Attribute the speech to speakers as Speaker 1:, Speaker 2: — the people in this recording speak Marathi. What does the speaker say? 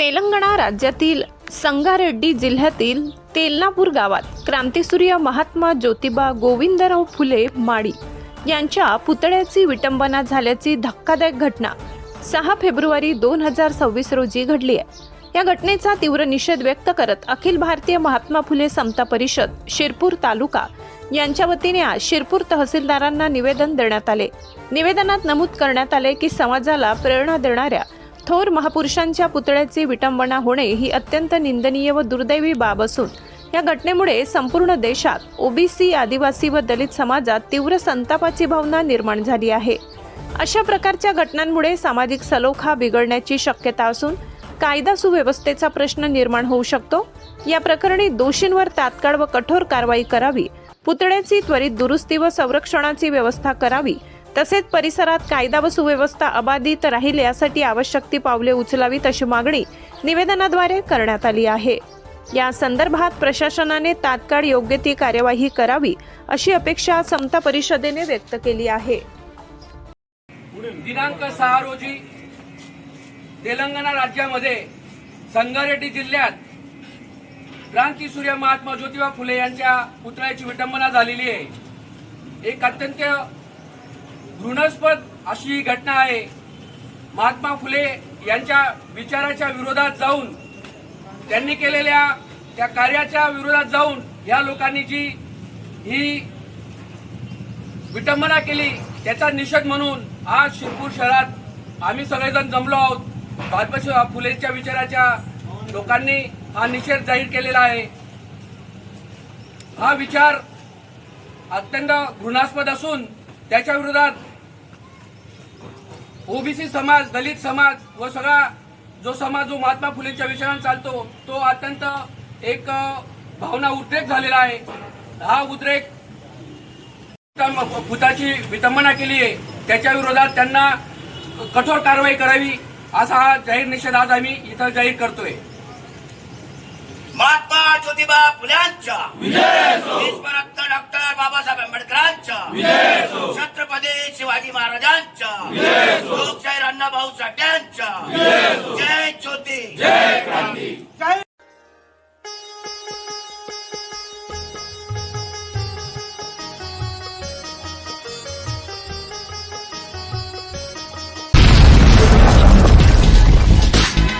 Speaker 1: तेलंगणा राज्यातील संगारेड्डी जिल्ह्यातील तेलनापूर गावात क्रांतिसूर्य महात्मा ज्योतिबा गोविंदराव फुले माडी यांच्या पुतळ्याची विटंबना झाल्याची धक्कादायक घटना सहा फेब्रुवारी दोन हजार सव्वीस रोजी घडली आहे. या घटनेचा तीव्र निषेध व्यक्त करत अखिल भारतीय महात्मा फुले समता परिषद शिरपूर तालुका यांच्या वतीने आज शिरपूर तहसीलदारांना निवेदन देण्यात आले. निवेदनात नमूद करण्यात आले की समाजाला प्रेरणा देणाऱ्या थोर महापुरुषांच्या पुतळ्याची विटंबना होणे ही अत्यंत निंदनीय व दुर्दैवी बाब असून या घटनेमुळे संपूर्ण देशात ओबीसी आदिवासी व दलित समाजात तीव्र संतापाची भावना निर्माण झाली आहे. अशा प्रकारच्या घटनांमुळे सामाजिक सलोखा बिघडण्याची शक्यता असून कायदा सुव्यवस्थेचा प्रश्न निर्माण होऊ शकतो. या प्रकरणी दोषींवर तात्काळ व कठोर कारवाई करावी पुतळ्याची त्वरित दुरुस्ती व संरक्षणाची व्यवस्था करावी तसेच परिसरात कायदा व सुव्यवस्था अबाधित राहील यासाठी आवश्यक ती पावले उचलावीत अशी मागणी निवेदनाद्वारे करण्यात आली आहे. या संदर्भात प्रशासनाने तात्काळ योग्य ती कार्यवाही करावी अशी अपेक्षा समता परिषदेने व्यक्त केली आहे.
Speaker 2: दिनांक सहा रोजी तेलंगणा राज्यामध्ये संगारेड्डी जिल्ह्यात क्रांतीसूर्य महात्मा ज्योतिबा फुले यांच्या पुतळ्याची विटंबना झालेली आहे. एक अत्यंत घृणास्पद अशी ही घटना आहे. महात्मा फुले यांच्या विचाराच्या विरोधात जाऊन त्यांनी केलेल्या त्या कार्याच्या विरोधात जाऊन या लोकांनी जी ही विटंबना केली त्याचा निषेध म्हणून आज शिरपूर शहरात आम्ही सगळेजण जमलो आहोत. बालबा फुलेच्या विचाराच्या लोकांनी हा निषेध जाहीर केलेला आहे. हा विचार अत्यंत घृणास्पद असून त्याच्या विरोधात ओबीसी समाज दलित समाज व सगळा जो समाज जो महात्मा फुलेंच्या विचाराने चालतो तो अत्यंत एक भावना उद्रेक झालेला आहे. हा उद्रेक भूताची विटंबना केली आहे. त्याच्या विरोधात त्यांना कठोर कारवाई करावी असा हा जाहीर निषेध आज आम्ही इथं जाहीर करतोय.
Speaker 3: महात्मा ज्योतिबा फुल्यांच्या. डॉक्टर बाबासाहेब आंबेडकरांच्या. छत्रपती शिवाजी महाराजांच्या. साठ्यांच्या जय